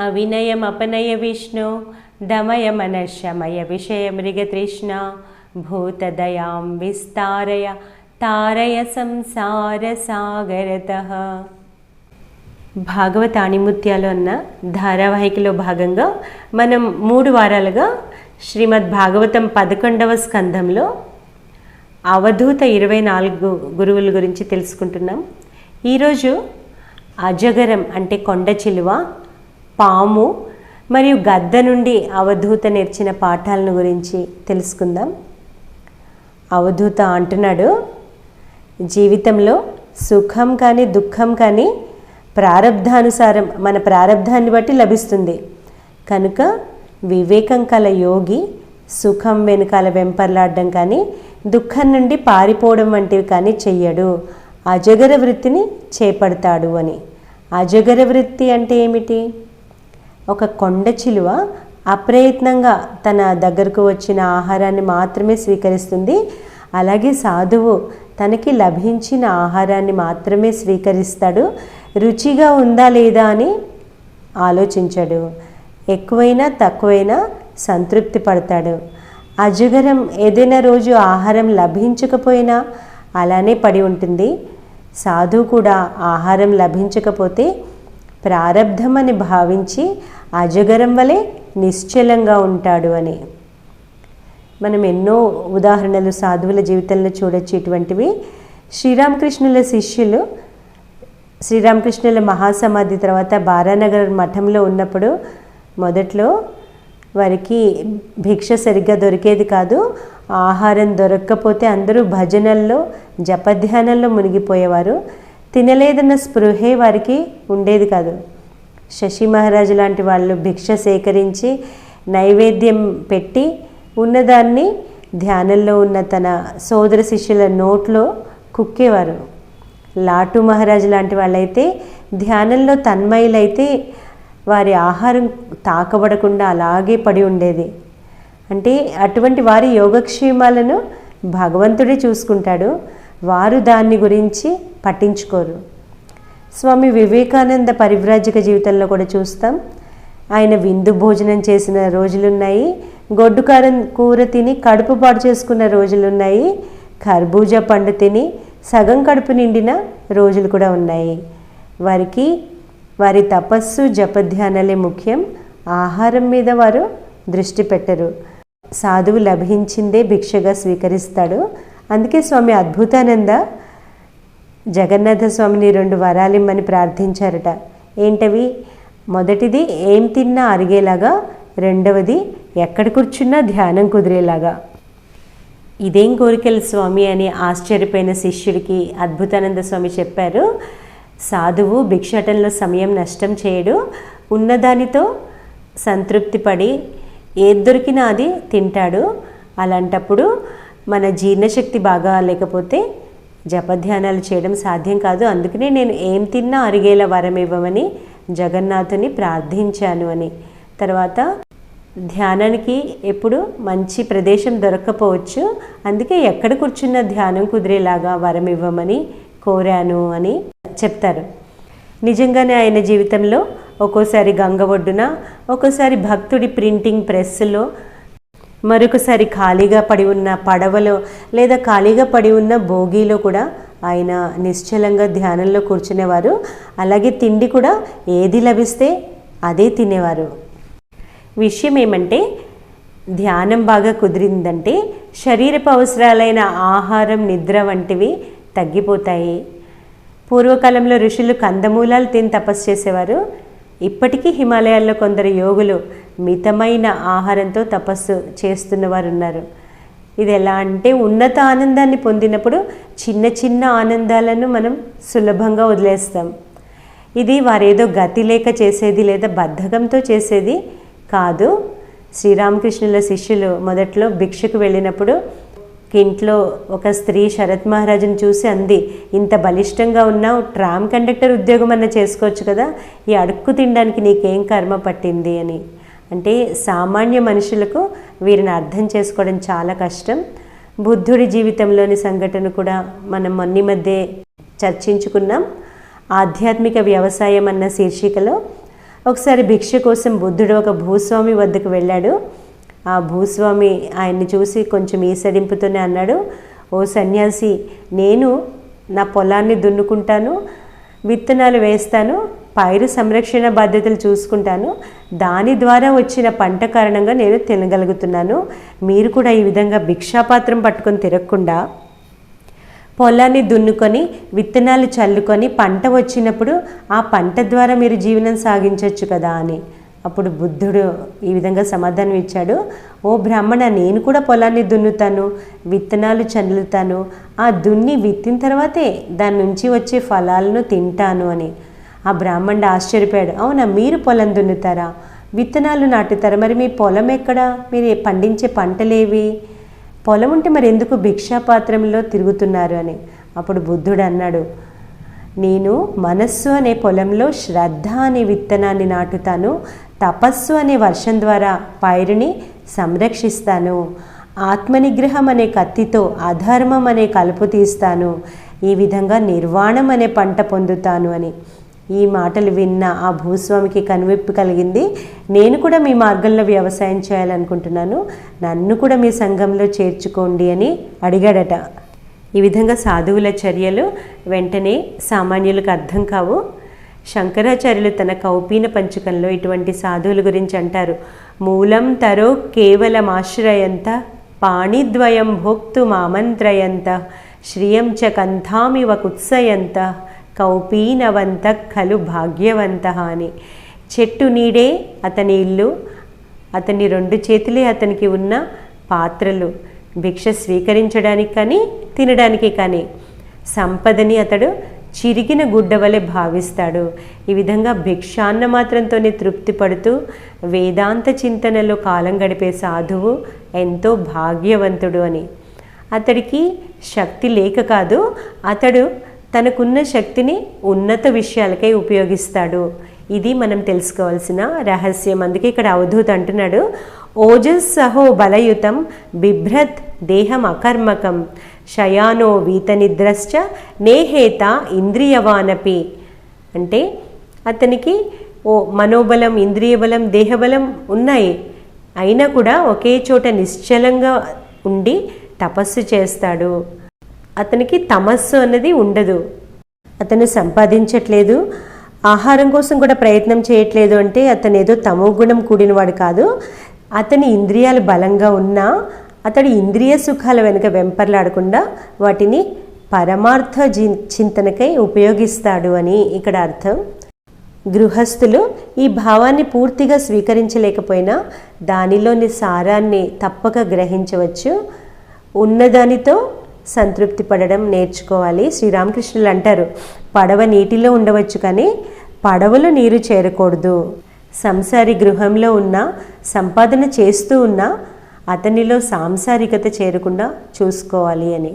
అవినయమపనయ విష్ణు దమయ మనశమయ విషయ మృగతృష్ణ భూతదయాం విస్తారయ తారయ సంసార సాగరత భాగవతాణిముత్యాలు అన్న ధారావాహికలో భాగంగా మనం మూడు వారాలుగా శ్రీమద్ భాగవతం పదకొండవ స్కంధంలో అవధూత ఇరవై నాలుగు గురువుల గురించి తెలుసుకుంటున్నాం ఈరోజు అజగరం అంటే కొండ చిలువ పాము మరియు గద్ద నుండి అవధూత నేర్చిన పాఠాలను గురించి తెలుసుకుందాం. అవధూత అంటున్నాడు జీవితంలో సుఖం కానీ దుఃఖం కానీ ప్రారబ్ధానుసారం మన ప్రారబ్ధాన్ని బట్టి లభిస్తుంది. కనుక వివేకం కల యోగి సుఖం వెనుకాల వెంపర్లాడడం కానీ దుఃఖం నుండి పారిపోవడం వంటివి కానీ చెయ్యడు. అజగర వృత్తిని చేపడతాడు అని. అజగర వృత్తి అంటే ఏమిటి? ఒక కొండ చిలువ అప్రయత్నంగా తన దగ్గరకు వచ్చిన ఆహారాన్ని మాత్రమే స్వీకరిస్తుంది. అలాగే సాధువు తనకి లభించిన ఆహారాన్ని మాత్రమే స్వీకరిస్తాడు. రుచిగా ఉందా లేదా అని ఆలోచించడు. ఎక్కువైనా తక్కువైనా సంతృప్తి పడతాడు. అజగరం ఏదైనా రోజు ఆహారం లభించకపోయినా అలానే పడి ఉంటుంది. సాధువు కూడా ఆహారం లభించకపోతే ప్రారబ్ధమని భావించి అజగరం వలె నిశ్చలంగా ఉంటాడు అని. మనం ఎన్నో ఉదాహరణలు సాధువుల జీవితంలో చూడొచ్చు ఇటువంటివి శ్రీరామకృష్ణుల శిష్యులు శ్రీరామకృష్ణుల మహాసమాధి తర్వాత బారానగర్ మఠంలో ఉన్నప్పుడు మొదట్లో వారికి భిక్ష సరిగ్గా దొరికేది కాదు. ఆహారం దొరక్కపోతే అందరూ భజనల్లో జపధ్యానంలో మునిగిపోయేవారు. తినలేదన్న స్పృహే వారికి ఉండేది కాదు. శశి మహారాజు లాంటి వాళ్ళు భిక్ష సేకరించి నైవేద్యం పెట్టి ఉన్నదాన్ని ధ్యానంలో ఉన్న తన సోదర శిష్యుల నోట్లో కుక్కేవారు. లాటు మహారాజు లాంటి వాళ్ళైతే ధ్యానంలో తన్మయులైతే వారి ఆహారం తాకబడకుండా అలాగే పడి ఉండేది. అంటే అటువంటి వారి యోగక్షేమాలను భగవంతుడే చూసుకుంటాడు. వారు దాన్ని గురించి పట్టించుకోరు. స్వామి వివేకానంద పరివ్రాజక జీవితంలో కూడా చూస్తాం. ఆయన విందు భోజనం చేసిన రోజులున్నాయి. గొడ్డు కారం కూర తిని కడుపు పాడు చేసుకున్న రోజులున్నాయి. కర్బూజా పండు తిని సగం కడుపు నిండిన రోజులు కూడా ఉన్నాయి. వారికి వారి తపస్సు జపధ్యానాలే ముఖ్యం. ఆహారం మీద వారు దృష్టి పెట్టరు. సాధువు లభించిందే భిక్షగా స్వీకరిస్తాడు. అందుకే స్వామి అద్భుతానంద జగన్నాథ స్వామిని రెండు వరాలిమ్మని ప్రార్థించారట. ఏంటవి? మొదటిది ఏం తిన్నా అరిగేలాగా రెండవది ఎక్కడ కూర్చున్నా ధ్యానం కుదిరేలాగా. ఇదేం కోరికలు స్వామి అని ఆశ్చర్యపోయిన శిష్యుడికి అద్భుతానంద స్వామి చెప్పారు. సాధువు భిక్షాటంలో సమయం నష్టం చేయడు. ఉన్నదానితో సంతృప్తి పడి ఏది దొరికినా అది తింటాడు. అలాంటప్పుడు మన జీర్ణశక్తి బాగా లేకపోతే జపధ్యానాలు చేయడం సాధ్యం కాదు. అందుకనే నేను ఏం తిన్నా అరిగేలా వరం ఇవ్వమని జగన్నాథుని ప్రార్థించాను అని. తర్వాత ధ్యానానికి ఎప్పుడు మంచి ప్రదేశం దొరక్కపోవచ్చు. అందుకే ఎక్కడ కూర్చున్న ధ్యానం కుదిరేలాగా వరం ఇవ్వమని కోరాను అని చెప్తారు. నిజంగానే ఆయన జీవితంలో ఒక్కోసారి గంగ ఒడ్డున ఒక్కోసారి భక్తుడి ప్రింటింగ్ ప్రెస్లో మరొకసారి ఖాళీగా పడి ఉన్న పడవలో లేదా ఖాళీగా పడి ఉన్న భోగిలో కూడా ఆయన నిశ్చలంగా ధ్యానంలో కూర్చునేవారు. అలాగే తిండి కూడా ఏది లభిస్తే అదే తినేవారు. విషయం ఏమంటే ధ్యానం బాగా కుదిరిందంటే శరీరపు అవసరాలైన ఆహారం నిద్ర వంటివి తగ్గిపోతాయి. పూర్వకాలంలో ఋషులు కందమూలాలు తిని తపస్సు చేసేవారు. ఇప్పటికీ హిమాలయాల్లో కొందరు యోగులు మితమైన ఆహారంతో తపస్సు చేస్తున్న వారు ఉన్నారు ఇది ఎలా అంటే ఉన్నత ఆనందాన్ని పొందినప్పుడు చిన్న చిన్న ఆనందాలను మనం సులభంగా వదిలేస్తాం. ఇది వారేదో గతి లేక చేసేది లేదా బద్ధకంతో చేసేది కాదు. శ్రీరామకృష్ణుల శిష్యులు మొదట్లో భిక్షకు వెళ్ళినప్పుడు ఇంట్లో ఒక స్త్రీ శరత్ మహారాజుని చూసి అంది ఇంత బలిష్టంగా ఉన్నావు ట్రామ్ కండక్టర్ ఉద్యోగం అన్న చేసుకోవచ్చు కదా ఈ అడుక్కు తినడానికి నీకేం కర్మ పట్టింది? అని. అంటే సామాన్య మనుషులకు వీరిని అర్థం చేసుకోవడం చాలా కష్టం. బుద్ధుడి జీవితంలోని సంఘటన కూడా మనం మొన్న మధ్య చర్చించుకున్నాం. ఆధ్యాత్మిక వ్యవసాయం అన్న శీర్షికలో ఒకసారి భిక్ష కోసం బుద్ధుడు ఒక భూస్వామి వద్దకు వెళ్ళాడు. ఆ భూస్వామి ఆయన్ని చూసి కొంచెం ఈసడింపుతోనే అన్నాడు ఓ సన్యాసి నేను నా పొలాన్ని దున్నుకుంటాను విత్తనాలు వేస్తాను పైరు సంరక్షణ బాధ్యతలు చూసుకుంటాను. దాని ద్వారా వచ్చిన పంట కారణంగా నేను తినగలుగుతున్నాను. మీరు కూడా ఈ విధంగా భిక్షాపాత్రం పట్టుకొని తిరగకుండా పొలాన్ని దున్నుకొని విత్తనాలు చల్లుకొని పంట వచ్చినప్పుడు ఆ పంట ద్వారా మీరు జీవనం సాగించవచ్చు కదా అని. అప్పుడు బుద్ధుడు ఈ విధంగా సమాధానం ఇచ్చాడు. ఓ బ్రాహ్మణ నేను కూడా పొలాన్ని దున్నుతాను విత్తనాలు చల్లుతాను. ఆ దున్ని విత్తిన తర్వాతే దాని నుంచి వచ్చే ఫలాలను తింటాను అని. ఆ బ్రాహ్మణుడు ఆశ్చర్యపోయాడు. అవునా మీరు పొలం దున్నుతారా? విత్తనాలు నాటుతారా? మరి మీ పొలం ఎక్కడా? మీరు పండించే పంటలేవి? పొలం ఉంటే మరి ఎందుకు భిక్షాపాత్రంలో తిరుగుతున్నారు అని. అప్పుడు బుద్ధుడు అన్నాడు నేను మనస్సు అనే పొలంలో శ్రద్ధ అనే విత్తనాన్ని నాటుతాను తపస్సు అనే వర్షం ద్వారా పైరుని సంరక్షిస్తాను ఆత్మనిగ్రహం అనే కత్తితో అధర్మం అనే కలుపు తీస్తాను ఈ విధంగా నిర్వాణం అనే పంట పొందుతాను అని. ఈ మాటలు విన్న ఆ భూస్వామికి కనువిప్పు కలిగింది. నేను కూడా మీ మార్గంలో వ్యవసాయం చేయాలనుకుంటున్నాను. నన్ను కూడా మీ సంఘంలో చేర్చుకోండి అని అడిగాడట. ఈ విధంగా సాధువుల చర్యలు వెంటనే సామాన్యులకు అర్థం కావు. శంకరాచార్యులు తన కౌపీన పంచకంలో ఇటువంటి సాధువుల గురించి అంటారు. మూలం తరో కేవలం ఆశ్రయంత పాణిద్వయం భోక్తు మామంత్రయంత శ్రియం చ కంథామివ కుత్సయంత. కౌపీనవంత ఖలు భాగ్యవంత అని చెట్టు నీడే అతని ఇల్లు అతని రెండు చేతులే అతనికి ఉన్న పాత్రలు. భిక్ష స్వీకరించడానికి కానీ తినడానికి కానీ. సంపదని అతడు చిరిగిన గుడ్డ వలె భావిస్తాడు. ఈ విధంగా భిక్షాన్న మాత్రంతోనే తృప్తి పడుతూ వేదాంత చింతనలో కాలం గడిపే సాధువు ఎంతో భాగ్యవంతుడు అని. అతడికి శక్తి లేక కాదు అతడు తనకున్న శక్తిని ఉన్నత విషయాలకై ఉపయోగిస్తాడు. ఇది మనం తెలుసుకోవాల్సిన రహస్యం. అందుకే ఇక్కడ అవధూత్ అంటున్నాడు ఓజస్సహో బలయుతం బిభ్రత్ దేహం అకర్మకం శయానో వీతనిద్రశ్చ నేహేత ఇంద్రియవానపి. అంటే అతనికి ఓ మనోబలం ఇంద్రియ బలం దేహబలం ఉన్నాయి. అయినా కూడా ఒకే చోట నిశ్చలంగా ఉండి తపస్సు చేస్తాడు. అతనికి తమస్సు అన్నది ఉండదు. అతను సంపాదించట్లేదు. ఆహారం కోసం కూడా ప్రయత్నం చేయట్లేదు అంటే అతను ఏదో తమో గుణం కూడినవాడు కాదు. అతని ఇంద్రియాలు బలంగా ఉన్నా అతడు ఇంద్రియ సుఖాల వెనుక వెంపర్లాడకుండా వాటిని పరమార్థ జీ- చింతనకై ఉపయోగిస్తాడు అని ఇక్కడ అర్థం. గృహస్థులు ఈ భావాన్ని పూర్తిగా స్వీకరించలేకపోయినా దానిలోని సారాన్ని తప్పక గ్రహించవచ్చు. ఉన్నదానితో సంతృప్తి పడడం నేర్చుకోవాలి. శ్రీరామకృష్ణులు అంటారు పడవ నీటిలో ఉండవచ్చు కానీ పడవలో నీరు చేరకూడదు. సంసారి గృహంలో ఉన్న సంపాదన చేస్తూ ఉన్నా అతనిలో సాంసారికత చేరకుండా చూసుకోవాలి అని.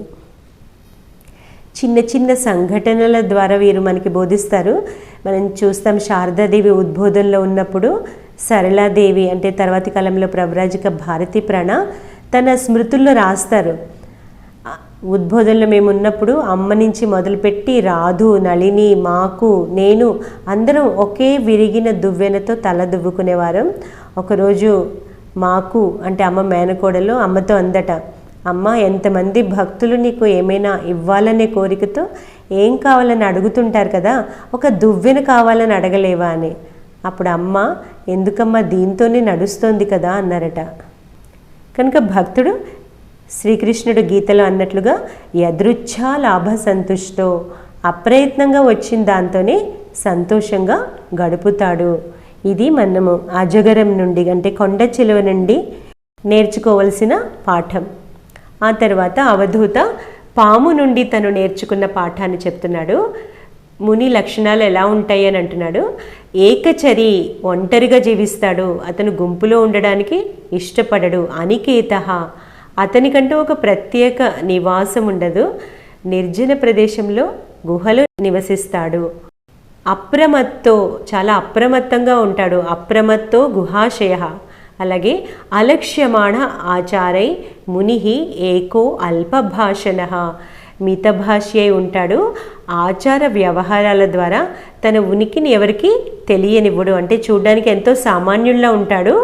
చిన్న చిన్న సంఘటనల ద్వారా వీరు మనకి బోధిస్తారు. మనం చూస్తాం శారదాదేవి ఉద్బోధనలో ఉన్నప్పుడు సరళాదేవి అంటే తర్వాతి కాలంలో ప్రవ్రాజిక భారతి ప్రణ తన స్మృతుల్లో రాస్తారు. ఉద్బోధనలో మేము ఉన్నప్పుడు అమ్మ నుంచి మొదలుపెట్టి రాధు నళిని మాకు నేను అందరం ఒకే విరిగిన దువ్వెనతో తల దువ్వుకునేవారం. ఒకరోజు మాకు అంటే అమ్మ మేనకోడలు అమ్మతో అందట అమ్మ ఎంతమంది భక్తులు నీకు ఏమైనా ఇవ్వాలనే కోరికతో ఏం కావాలని అడుగుతుంటారు కదా ఒక దువ్వెన కావాలని అడగలేవా అని. అప్పుడు అమ్మ ఎందుకమ్మా దీంతోనే నడుస్తోంది కదా అన్నారట. కనుక భక్తుడు శ్రీకృష్ణుడు గీతలో అన్నట్లుగా యదృచ్ఛా లాభ సంతుష్టో. అప్రయత్నంగా వచ్చిన దాంతోనే సంతోషంగా గడుపుతాడు. ఇది మనము అజగరం నుండి అంటే కొండ చిలువ నుండి నేర్చుకోవలసిన పాఠం. ఆ తర్వాత అవధూత పాము నుండి తను నేర్చుకున్న పాఠాన్ని చెప్తున్నాడు. ముని లక్షణాలు ఎలా ఉంటాయి అని అంటున్నాడు. ఏకచరి ఒంటరిగా జీవిస్తాడు. అతను గుంపులో ఉండడానికి ఇష్టపడడు. అనికేత అతనికంటూ ఒక ప్రత్యేక నివాసం ఉండదు. నిర్జన ప్రదేశంలో గుహలో నివసిస్తాడు. అప్రమత్తో చాలా అప్రమత్తంగా ఉంటాడు. అప్రమత్తో గుహాశయ. అలాగే అలక్ష్యమాణ ఆచారై మునిహి ఏకో అల్పభాషణ. మితభాష్యై ఉంటాడు. ఆచార వ్యవహారాల ద్వారా తన ఉనికిని ఎవరికి తెలియనివ్వడు. అంటే చూడడానికి ఎంతో సామాన్యుల్లా ఉంటాడు.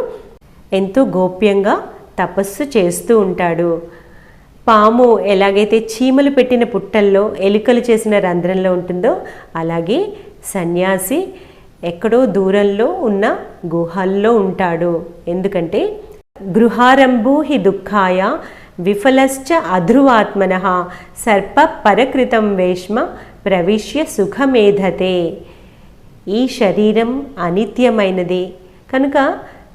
ఎంతో గోప్యంగా తపస్సు చేస్తూ ఉంటాడు. పాము ఎలాగైతే చీమలు పెట్టిన పుట్టల్లో ఎలుకలు చేసిన రంధ్రంలో ఉంటుందో అలాగే సన్యాసి ఎక్కడో దూరంలో ఉన్న గుహల్లో ఉంటాడు. ఎందుకంటే గృహారంభూహి దుఃఖాయ విఫలశ్చ అధ్రువాత్మన సర్ప పరకృతం వేష్మ ప్రవిశ్య సుఖమేధతే. ఈ శరీరం అనిత్యమైనది. కనుక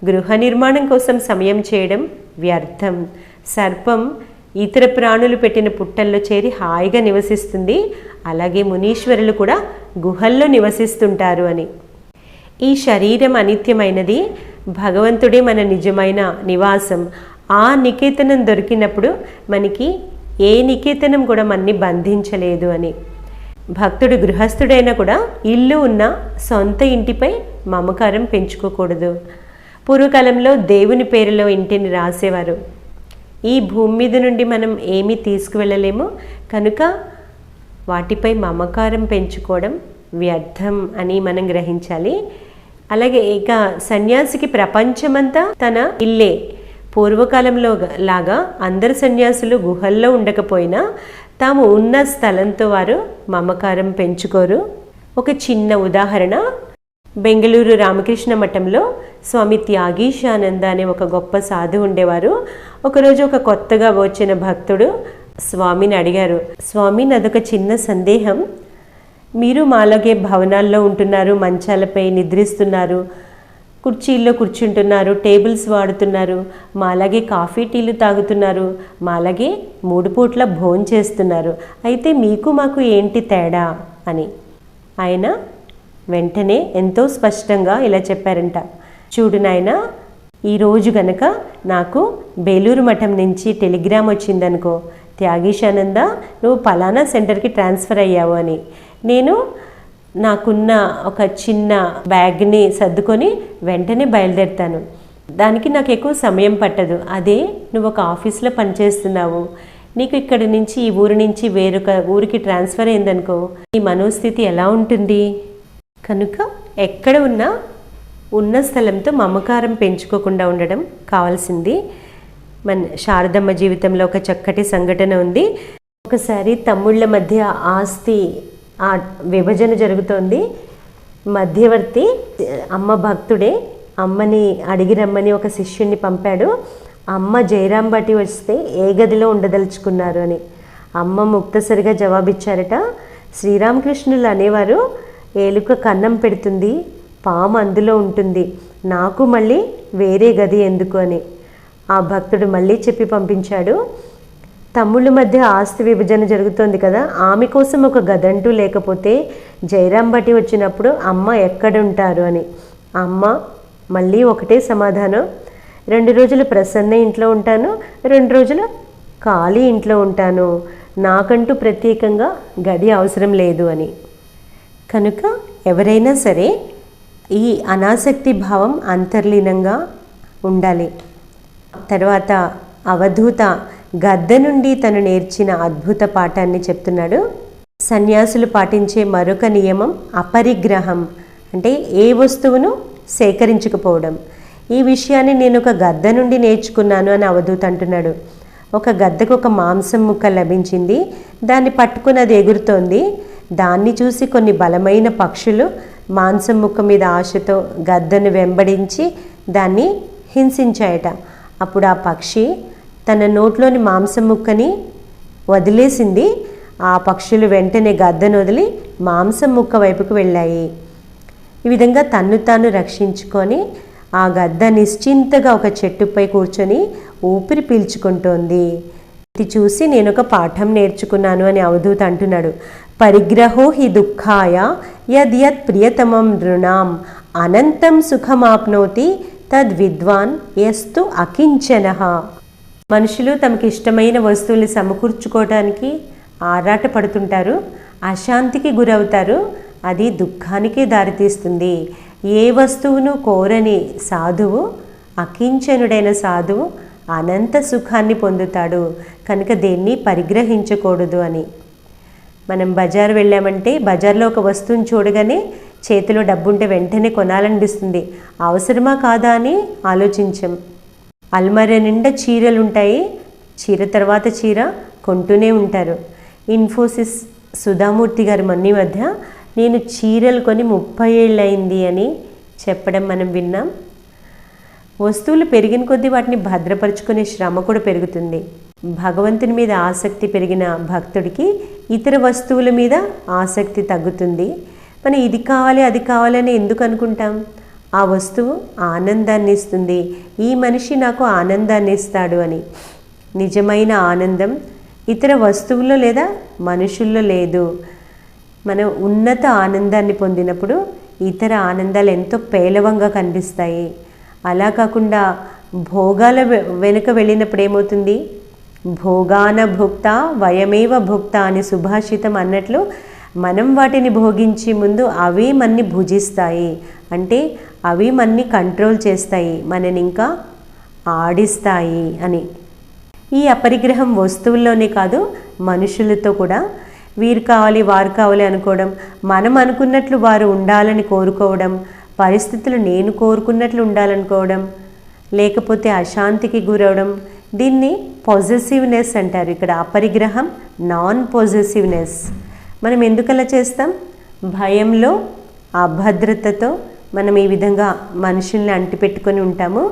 గృహ నిర్మాణం కోసం సమయం చేయడం వ్యర్థం. సర్పం ఇతర ప్రాణులు పెట్టిన పుట్టల్లో చేరి హాయిగా నివసిస్తుంది. అలాగే మునీశ్వరులు కూడా గుహల్లో నివసిస్తుంటారు అని. ఈ శరీరం అనిత్యమైనది. భగవంతుడే మన నిజమైన నివాసం. ఆ నికేతనం దొరికినప్పుడు మనకి ఏ నికేతనం కూడా మనని బంధించలేదు అని. భక్తుడు గృహస్థుడైనా కూడా ఇల్లు ఉన్న సొంత ఇంటిపై మమకారం పెంచుకోకూడదు. పూర్వకాలంలో దేవుని పేరులో ఇంటిని రాసేవారు. ఈ భూమి మీద నుండి మనం ఏమీ తీసుకువెళ్ళలేము. కనుక వాటిపై మమకారం పెంచుకోవడం వ్యర్థం అని మనం గ్రహించాలి. అలాగే ఇక సన్యాసికి ప్రపంచమంతా తన ఇల్లే. పూర్వకాలంలో లాగా అందరు సన్యాసులు గుహల్లో ఉండకపోయినా తాము ఉన్న స్థలంతో వారు మమకారం పెంచుకోరు. ఒక చిన్న ఉదాహరణ బెంగళూరు రామకృష్ణ మఠంలో స్వామి త్యాగీశానంద అనే ఒక గొప్ప సాధు ఉండేవారు. ఒకరోజు ఒక కొత్తగా వచ్చిన భక్తుడు స్వామిని అడిగారు స్వామి నాదొక చిన్న సందేహం. మీరు మాలాగే భవనాల్లో ఉంటున్నారు మంచాలపై నిద్రిస్తున్నారు కుర్చీల్లో కూర్చుంటున్నారు టేబుల్స్ వాడుతున్నారు మాలాగే కాఫీ టీలు తాగుతున్నారు మాలాగే మూడు పూట్ల భోజనం చేస్తున్నారు. అయితే మీకు మాకు ఏంటి తేడా అని. ఆయన వెంటనే ఎంతో స్పష్టంగా ఇలా చెప్పారంట. చూడు నాయన ఈరోజు గనక నాకు బేలూరు మఠం నుంచి టెలిగ్రామ్ వచ్చిందనుకో త్యాగీశానంద నువ్వు పలానా సెంటర్కి ట్రాన్స్ఫర్ అయ్యావు అని. నేను నాకున్న ఒక చిన్న బ్యాగ్ని సర్దుకొని వెంటనే బయలుదేరుతాను. దానికి నాకు ఎక్కువ సమయం పట్టదు. అదే నువ్వు ఒక ఆఫీస్లో పనిచేస్తున్నావు. నీకు ఇక్కడి నుంచి ఈ ఊరి నుంచి వేరొక ఊరికి ట్రాన్స్ఫర్ అయిందనుకో నీ మనోస్థితి ఎలా ఉంటుంది? కనుక ఎక్కడ ఉన్నా ఉన్న స్థలంతో మమకారం పెంచుకోకుండా ఉండడం కావాల్సింది. మన శారదమ్మ జీవితంలో ఒక చక్కటి సంఘటన ఉంది. ఒకసారి తమ్ముళ్ళ మధ్య ఆస్తి ఆ విభజన జరుగుతోంది. మధ్యవర్తి అమ్మ భక్తుడే అమ్మని అడిగి రమ్మని ఒక శిష్యుణ్ణి పంపాడు. అమ్మ జయరాం బట్టి వస్తే ఏ గదిలో ఉండదలుచుకున్నారు అని. అమ్మ ముక్తసరిగా జవాబిచ్చారట. శ్రీరామకృష్ణులు అనేవారు ఏలుక కన్నం పెడుతుంది పాము అందులో ఉంటుంది. నాకు మళ్ళీ వేరే గది ఎందుకు అని. ఆ భక్తుడు మళ్ళీ చెప్పి పంపించాడు తమ్ముళ్ళ మధ్య ఆస్తి విభజన జరుగుతోంది కదా ఆమె కోసం ఒక గదంటూ లేకపోతే జయరాం బట్టి వచ్చినప్పుడు అమ్మ ఎక్కడుంటారు అని. అమ్మ మళ్ళీ ఒకటే సమాధానం. రెండు రోజులు ప్రసన్న ఇంట్లో ఉంటాను రెండు రోజులు ఖాళీ ఇంట్లో ఉంటాను. నాకంటూ ప్రత్యేకంగా గది అవసరం లేదు అని. కనుక ఎవరైనా సరే ఈ అనాసక్తి భావం అంతర్లీనంగా ఉండాలి. తర్వాత అవధూత గద్ద నుండి తను నేర్చిన అద్భుత పాఠాన్ని చెప్తున్నాడు. సన్యాసులు పాటించే మరొక నియమం అపరిగ్రహం అంటే ఏ వస్తువును సేకరించకపోవడం. ఈ విషయాన్ని నేను ఒక గద్ద నుండి నేర్చుకున్నాను అని అవధూత అంటున్నాడు. ఒక గద్దకు ఒక మాంసం ముక్క లభించింది దాన్ని పట్టుకుని అది ఎగురుతోంది. దాన్ని చూసి కొన్ని బలమైన పక్షులు మాంసం ముక్క మీద ఆశతో గద్దను వెంబడించి దాన్ని హింసించాయట. అప్పుడు ఆ పక్షి తన నోట్లోని మాంసం ముక్కని వదిలేసింది. ఆ పక్షులు వెంటనే గద్దను వదిలి మాంసం ముక్క వైపుకు వెళ్ళాయి. ఈ విధంగా తన్ను తాను రక్షించుకొని ఆ గద్ద నిశ్చింతగా ఒక చెట్టుపై కూర్చొని ఊపిరి పీల్చుకుంటోంది. ఇది చూసి నేను ఒక పాఠం నేర్చుకున్నాను అని అవధూత్ అంటున్నాడు. పరిగ్రహో హి దుఃఖాయ యద్ ప్రియతమం నృణాం అనంతం సుఖమాప్నోతి తద్విద్వాన్ ఎస్తు అకించన. మనుషులు తమకి ఇష్టమైన వస్తువుల్ని సమకూర్చుకోవడానికి ఆరాట పడుతుంటారు అశాంతికి గురవుతారు అది దుఃఖానికి దారితీస్తుంది. ఏ వస్తువును కోరని సాధువు అకించనుడైన సాధువు అనంత సుఖాన్ని పొందుతాడు. కనుక దేన్ని పరిగ్రహించకూడదు అని. మనం బజారు వెళ్ళామంటే బజార్లో ఒక వస్తువుని చూడగానే చేతిలో డబ్బుంటే వెంటనే కొనాలనిపిస్తుంది. అవసరమా కాదా అని ఆలోచించాం. అల్మారి నిండా చీరలు ఉంటాయి చీర తర్వాత చీర కొంటూనే ఉంటారు. ఇన్ఫోసిస్ సుధామూర్తి గారి మొన్న మధ్య నేను చీరలు కొని ముప్పై ఏళ్ళు అయింది అని చెప్పడం మనం విన్నాం. వస్తువులు పెరిగిన కొద్దీ వాటిని భద్రపరుచుకునే శ్రమ కూడా పెరుగుతుంది. భగవంతుని మీద ఆసక్తి పెరిగిన భక్తుడికి ఇతర వస్తువుల మీద ఆసక్తి తగ్గుతుంది. మనం ఇది కావాలి అది కావాలని ఎందుకు అనుకుంటాం? ఆ వస్తువు ఆనందాన్ని ఇస్తుంది. ఈ మనిషి నాకు ఆనందాన్ని ఇస్తాడు అని. నిజమైన ఆనందం ఇతర వస్తువుల్లో లేదా మనుషుల్లో లేదు. మనం ఉన్నత ఆనందాన్ని పొందినప్పుడు ఇతర ఆనందాలు ఎంతో పేలవంగా కనిపిస్తాయి. అలా కాకుండా భోగాల వె- వెనుక వెళ్ళినప్పుడు ఏమవుతుంది భోగాన భుక్త వయమేవ భుక్త అని సుభాషితం అన్నట్లు మనం వాటిని భోగించే ముందు అవి మన్ని భుజిస్తాయి. అంటే అవి మన్ని కంట్రోల్ చేస్తాయి మనని ఇంకా ఆడిస్తాయి అని. ఈ అపరిగ్రహం వస్తువుల్లోనే కాదు మనుషులతో కూడా. వీరు కావాలి వారు కావాలి అనుకోవడం మనం అనుకున్నట్లు వారు ఉండాలని కోరుకోవడం పరిస్థితులు నేను కోరుకున్నట్లు ఉండాలనుకోవడం లేకపోతే అశాంతికి గురవడం దీన్ని పాజిటివ్నెస్ అంటారు. ఇక్కడ అపరిగ్రహం నాన్ పాజిటివ్నెస్ మనం ఎందుకలా చేస్తాం? భయంలో అభద్రతతో మనం ఈ విధంగా మనుషుల్ని అంటిపెట్టుకొని ఉంటాము.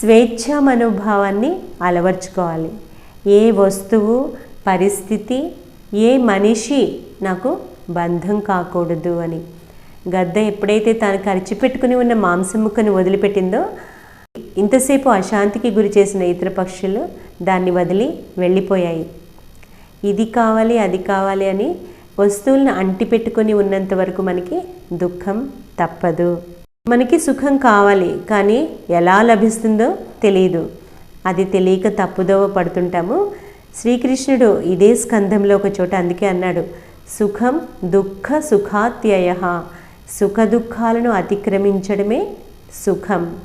స్వేచ్ఛ మనోభావాన్ని అలవర్చుకోవాలి. ఏ వస్తువు పరిస్థితి ఏ మనిషి నాకు బంధం కాకూడదు అని. గద్ద ఎప్పుడైతే తాను కరిచిపెట్టుకుని ఉన్న మాంసం ముక్కను వదిలిపెట్టిందో ఇంతసేపు అశాంతికి గురి చేసిన ఇతర పక్షులు దాన్ని వదిలి వెళ్ళిపోయాయి. ఇది కావాలి అది కావాలి అని వస్తువులను అంటిపెట్టుకొని ఉన్నంత వరకు మనకి దుఃఖం తప్పదు. మనకి సుఖం కావాలి కానీ ఎలా లభిస్తుందో తెలియదు అది తెలియక తప్పుదోవ పడుతుంటాము. శ్రీకృష్ణుడు ఇదే స్కంధంలో ఒక చోట అందుకే అన్నాడు సుఖం దుఃఖ సుఖాత్యయ. సుఖ దుఃఖాలను అతిక్రమించడమే సుఖం.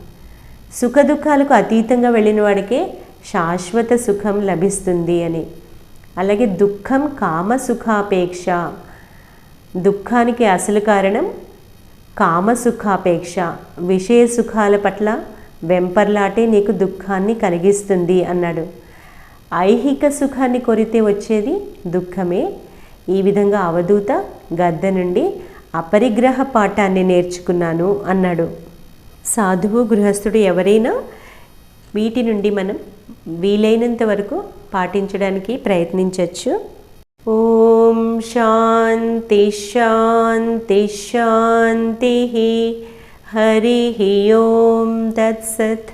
సుఖ దుఃఖాలకు అతీతంగా వెళ్ళిన వాడికే శాశ్వత సుఖం లభిస్తుంది అని. అలాగే దుఃఖం కామ సుఖాపేక్ష దుఃఖానికి అసలు కారణం కామసుఖాపేక్ష. విషయ సుఖాల పట్ల వెంపర్లాటే నీకు దుఃఖాన్ని కలిగిస్తుంది అన్నాడు. ఐహిక సుఖాన్ని కొరితే వచ్చేది దుఃఖమే. ఈ విధంగా అవధూత గద్ద నుండి అపరిగ్రహ పాఠాన్ని నేర్చుకున్నాను అన్నాడు. సాధువు గృహస్థుడు ఎవరైనా వీటి నుండి మనం వీలైనంత వరకు పాటించడానికి ప్రయత్నించవచ్చు ఓం శాంతి శాంతి శాంతి హరి ఓం తత్సత్.